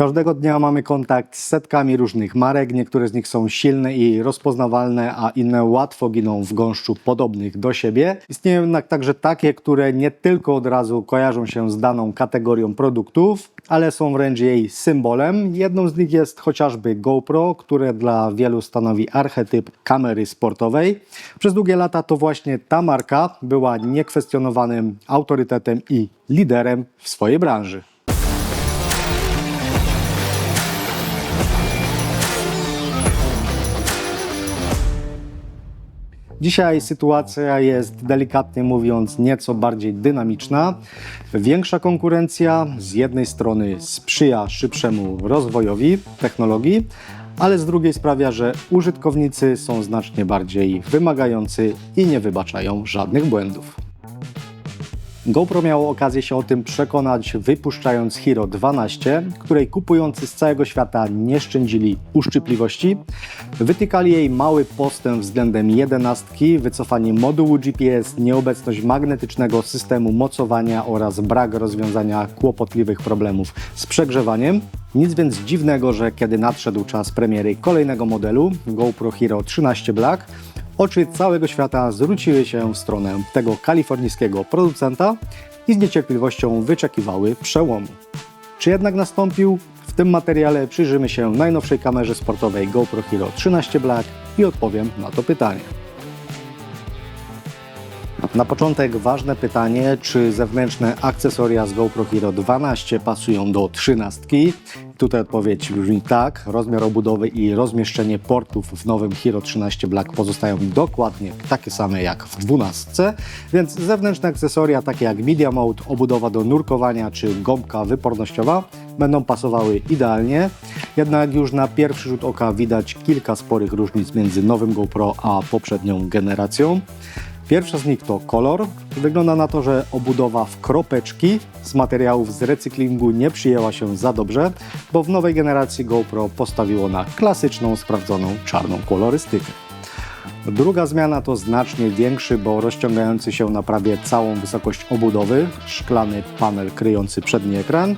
Każdego dnia mamy kontakt z setkami różnych marek. Niektóre z nich są silne i rozpoznawalne, a inne łatwo giną w gąszczu podobnych do siebie. Istnieją jednak także takie, które nie tylko od razu kojarzą się z daną kategorią produktów, ale są wręcz jej symbolem. Jedną z nich jest chociażby GoPro, które dla wielu stanowi archetyp kamery sportowej. Przez długie lata to właśnie ta marka była niekwestionowanym autorytetem i liderem w swojej branży. Dzisiaj sytuacja jest delikatnie mówiąc nieco bardziej dynamiczna. Większa konkurencja z jednej strony sprzyja szybszemu rozwojowi technologii, ale z drugiej sprawia, że użytkownicy są znacznie bardziej wymagający i nie wybaczają żadnych błędów. GoPro miało okazję się o tym przekonać, wypuszczając Hero 12, której kupujący z całego świata nie szczędzili uszczypliwości. Wytykali jej mały postęp względem 11, wycofanie modułu GPS, nieobecność magnetycznego systemu mocowania oraz brak rozwiązania kłopotliwych problemów z przegrzewaniem. Nic więc dziwnego, że kiedy nadszedł czas premiery kolejnego modelu GoPro Hero 13 Black, Oczy całego świata zwróciły się w stronę tego kalifornijskiego producenta i z niecierpliwością wyczekiwały przełomu. Czy jednak nastąpił? W tym materiale przyjrzymy się najnowszej kamerze sportowej GoPro Hero 13 Black i odpowiem na to pytanie. Na początek ważne pytanie, czy zewnętrzne akcesoria z GoPro Hero 12 pasują do 13? Tutaj odpowiedź brzmi tak. Rozmiar obudowy i rozmieszczenie portów w nowym Hero 13 Black pozostają dokładnie takie same jak w 12, więc zewnętrzne akcesoria takie jak Media Mode, obudowa do nurkowania czy gąbka wypornościowa będą pasowały idealnie. Jednak już na pierwszy rzut oka widać kilka sporych różnic między nowym GoPro a poprzednią generacją. Pierwsza z nich to kolor. Wygląda na to, że obudowa w kropeczki z materiałów z recyklingu nie przyjęła się za dobrze, bo w nowej generacji GoPro postawiło na klasyczną, sprawdzoną czarną kolorystykę. Druga zmiana to znacznie większy, bo rozciągający się na prawie całą wysokość obudowy, szklany panel kryjący przedni ekran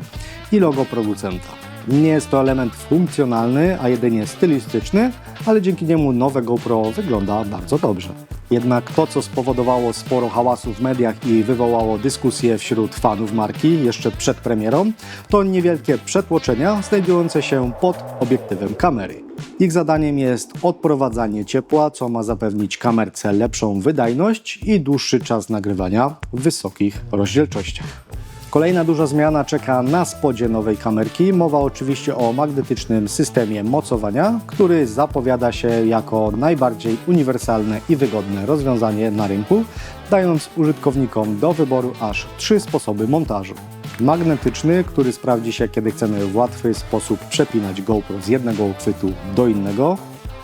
i logo producenta. Nie jest to element funkcjonalny, a jedynie stylistyczny, ale dzięki niemu nowe GoPro wygląda bardzo dobrze. Jednak to, co spowodowało sporo hałasu w mediach i wywołało dyskusje wśród fanów marki jeszcze przed premierą, to niewielkie przetłoczenia znajdujące się pod obiektywem kamery. Ich zadaniem jest odprowadzanie ciepła, co ma zapewnić kamerce lepszą wydajność i dłuższy czas nagrywania w wysokich rozdzielczościach. Kolejna duża zmiana czeka na spodzie nowej kamerki. Mowa oczywiście o magnetycznym systemie mocowania, który zapowiada się jako najbardziej uniwersalne i wygodne rozwiązanie na rynku, dając użytkownikom do wyboru aż trzy sposoby montażu. Magnetyczny, który sprawdzi się, kiedy chcemy w łatwy sposób przepinać GoPro z jednego uchwytu do innego.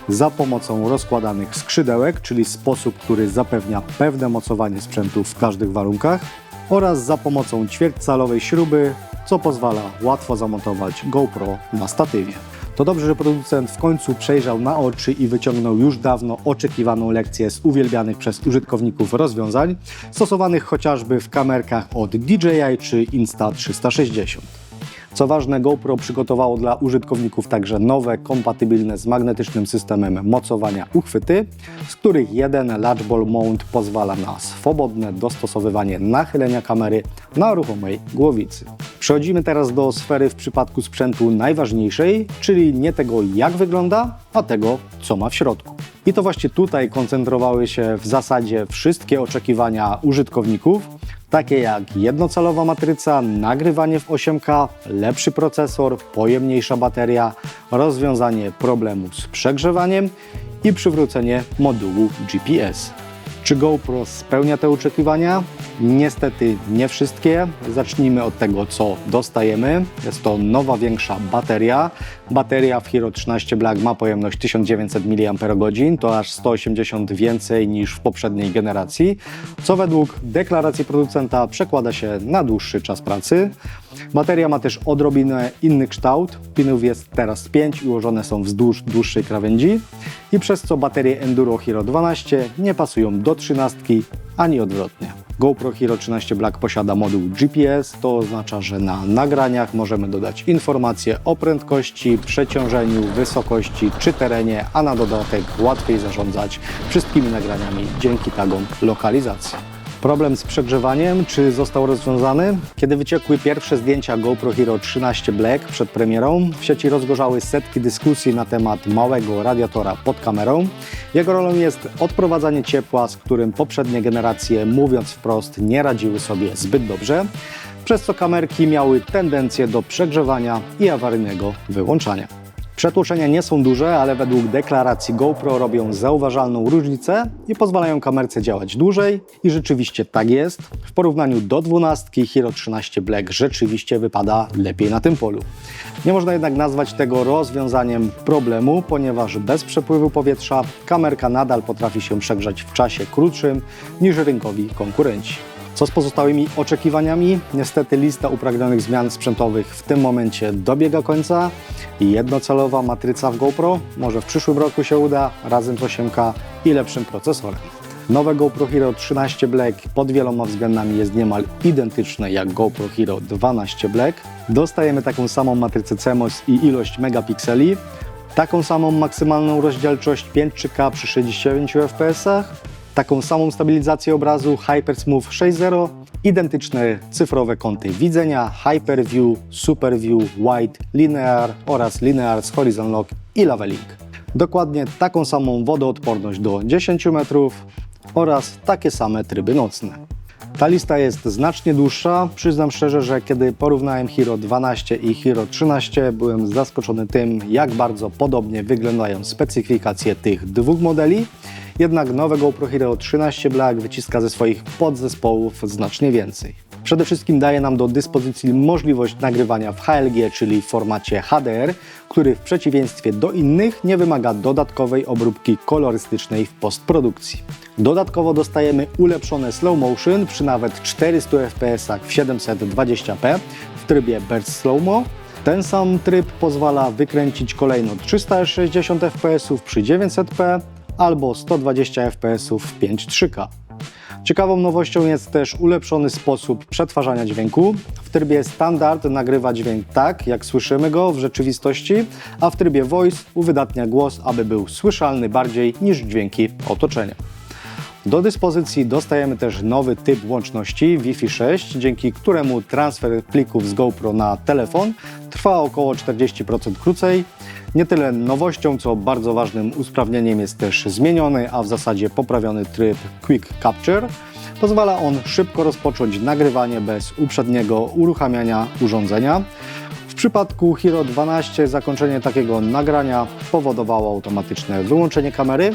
Za pomocą rozkładanych skrzydełek, czyli sposób, który zapewnia pewne mocowanie sprzętu w każdych warunkach oraz za pomocą ćwierćcalowej śruby, co pozwala łatwo zamontować GoPro na statywie. To dobrze, że producent w końcu przejrzał na oczy i wyciągnął już dawno oczekiwaną lekcję z uwielbianych przez użytkowników rozwiązań, stosowanych chociażby w kamerkach od DJI czy Insta360. Co ważne, GoPro przygotowało dla użytkowników także nowe, kompatybilne z magnetycznym systemem mocowania uchwyty, z których jeden Latch Ball Mount pozwala na swobodne dostosowywanie nachylenia kamery na ruchomej głowicy. Przechodzimy teraz do sfery w przypadku sprzętu najważniejszej, czyli nie tego jak wygląda, a tego co ma w środku. I to właśnie tutaj koncentrowały się w zasadzie wszystkie oczekiwania użytkowników, takie jak jednocalowa matryca, nagrywanie w 8K, lepszy procesor, pojemniejsza bateria, rozwiązanie problemu z przegrzewaniem i przywrócenie modułu GPS. Czy GoPro spełnia te oczekiwania? Niestety nie wszystkie. Zacznijmy od tego, co dostajemy. Jest to nowa, większa bateria. Bateria w Hero 13 Black ma pojemność 1900 mAh, to aż 180 więcej niż w poprzedniej generacji, co według deklaracji producenta przekłada się na dłuższy czas pracy. Bateria ma też odrobinę inny kształt. Pinów jest teraz 5 i ułożone są wzdłuż dłuższej krawędzi i przez co baterie Enduro Hero 12 nie pasują do 13 ani odwrotnie. GoPro Hero 13 Black posiada moduł GPS, to oznacza, że na nagraniach możemy dodać informacje o prędkości, przeciążeniu, wysokości czy terenie, a na dodatek łatwiej zarządzać wszystkimi nagraniami dzięki tagom lokalizacji. Problem z przegrzewaniem, czy został rozwiązany? Kiedy wyciekły pierwsze zdjęcia GoPro Hero 13 Black przed premierą, w sieci rozgorzały setki dyskusji na temat małego radiatora pod kamerą. Jego rolą jest odprowadzanie ciepła, z którym poprzednie generacje, mówiąc wprost, nie radziły sobie zbyt dobrze, przez co kamerki miały tendencję do przegrzewania i awaryjnego wyłączania. Przetłoczenia nie są duże, ale według deklaracji GoPro robią zauważalną różnicę i pozwalają kamerce działać dłużej i rzeczywiście tak jest. W porównaniu do 12 Hero 13 Black rzeczywiście wypada lepiej na tym polu. Nie można jednak nazwać tego rozwiązaniem problemu, ponieważ bez przepływu powietrza kamerka nadal potrafi się przegrzać w czasie krótszym niż rynkowi konkurenci. Co z pozostałymi oczekiwaniami? Niestety lista upragnionych zmian sprzętowych w tym momencie dobiega końca jednocelowa matryca w GoPro może w przyszłym roku się uda razem z 8K i lepszym procesorem. Nowe GoPro Hero 13 Black pod wieloma względami jest niemal identyczne jak GoPro Hero 12 Black. Dostajemy taką samą matrycę CMOS i ilość megapikseli, taką samą maksymalną rozdzielczość 5.3K przy 69 fps, taką samą stabilizację obrazu HyperSmooth 6.0, identyczne cyfrowe kąty widzenia HyperView, SuperView, Wide, Linear oraz Linear z Horizon Lock i Leveling. Dokładnie taką samą wodoodporność do 10 metrów oraz takie same tryby nocne. Ta lista jest znacznie dłuższa. Przyznam szczerze, że kiedy porównałem Hero 12 i Hero 13, byłem zaskoczony tym, jak bardzo podobnie wyglądają specyfikacje tych dwóch modeli. Jednak nowe GoPro Hero 13 Black wyciska ze swoich podzespołów znacznie więcej. Przede wszystkim daje nam do dyspozycji możliwość nagrywania w HLG, czyli w formacie HDR, który w przeciwieństwie do innych nie wymaga dodatkowej obróbki kolorystycznej w postprodukcji. Dodatkowo dostajemy ulepszone slow motion przy nawet 400 fps w 720p w trybie Burst Slow Mo. Ten sam tryb pozwala wykręcić kolejno 360 fps przy 900p albo 120 fps w 5.3K. Ciekawą nowością jest też ulepszony sposób przetwarzania dźwięku. W trybie standard nagrywa dźwięk tak, jak słyszymy go w rzeczywistości, a w trybie voice uwydatnia głos, aby był słyszalny bardziej niż dźwięki otoczenia. Do dyspozycji dostajemy też nowy typ łączności Wi-Fi 6, dzięki któremu transfer plików z GoPro na telefon trwa około 40% krócej. Nie tyle nowością, co bardzo ważnym usprawnieniem jest też zmieniony, a w zasadzie poprawiony tryb Quick Capture. Pozwala on szybko rozpocząć nagrywanie bez uprzedniego uruchamiania urządzenia. W przypadku Hero 12 zakończenie takiego nagrania powodowało automatyczne wyłączenie kamery,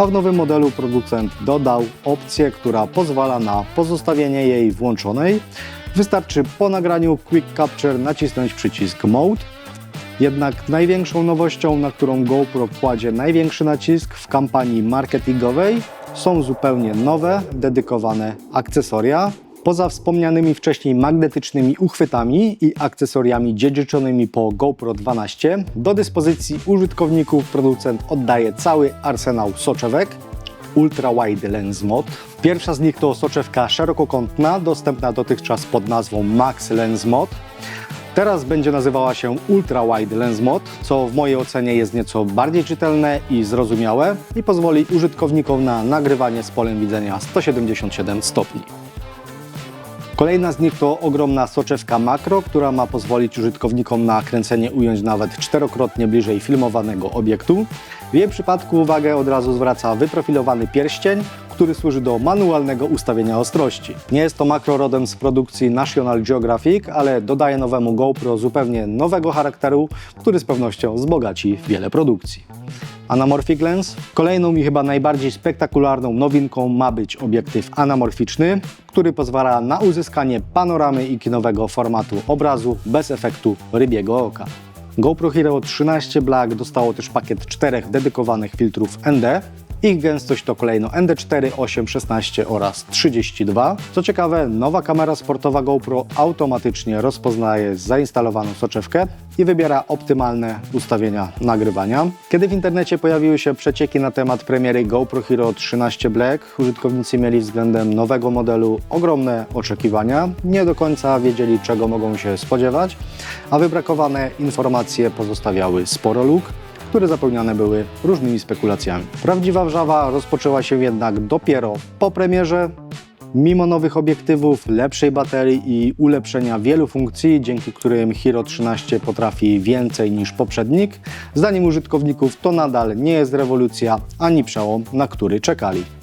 a w nowym modelu producent dodał opcję, która pozwala na pozostawienie jej włączonej. Wystarczy po nagraniu Quick Capture nacisnąć przycisk Mode. Jednak największą nowością, na którą GoPro kładzie największy nacisk w kampanii marketingowej, są zupełnie nowe, dedykowane akcesoria. Poza wspomnianymi wcześniej magnetycznymi uchwytami i akcesoriami dziedziczonymi po GoPro 12, do dyspozycji użytkowników producent oddaje cały arsenał soczewek, Ultra Wide Lens Mod. Pierwsza z nich to soczewka szerokokątna, dostępna dotychczas pod nazwą Max Lens Mod. Teraz będzie nazywała się Ultra Wide Lens Mod, co w mojej ocenie jest nieco bardziej czytelne i zrozumiałe i pozwoli użytkownikom na nagrywanie z polem widzenia 177 stopni. Kolejna z nich to ogromna soczewka makro, która ma pozwolić użytkownikom na kręcenie ujęć nawet czterokrotnie bliżej filmowanego obiektu. W jej przypadku uwagę od razu zwraca wyprofilowany pierścień, który służy do manualnego ustawienia ostrości. Nie jest to makro rodem z produkcji National Geographic, ale dodaje nowemu GoPro zupełnie nowego charakteru, który z pewnością wzbogaci wiele produkcji. Anamorphic Lens. Kolejną i chyba najbardziej spektakularną nowinką ma być obiektyw anamorficzny, który pozwala na uzyskanie panoramy i kinowego formatu obrazu bez efektu rybiego oka. GoPro Hero 13 Black dostało też pakiet czterech dedykowanych filtrów ND. Ich gęstość to kolejno ND4, 8, 16 oraz 32. Co ciekawe, nowa kamera sportowa GoPro automatycznie rozpoznaje zainstalowaną soczewkę i wybiera optymalne ustawienia nagrywania. Kiedy w internecie pojawiły się przecieki na temat premiery GoPro Hero 13 Black, użytkownicy mieli względem nowego modelu ogromne oczekiwania. Nie do końca wiedzieli, czego mogą się spodziewać, a wybrakowane informacje pozostawiały sporo luk które zapełniane były różnymi spekulacjami. Prawdziwa wrzawa rozpoczęła się jednak dopiero po premierze. Mimo nowych obiektywów, lepszej baterii i ulepszenia wielu funkcji, dzięki którym Hero 13 potrafi więcej niż poprzednik, zdaniem użytkowników to nadal nie jest rewolucja ani przełom, na który czekali.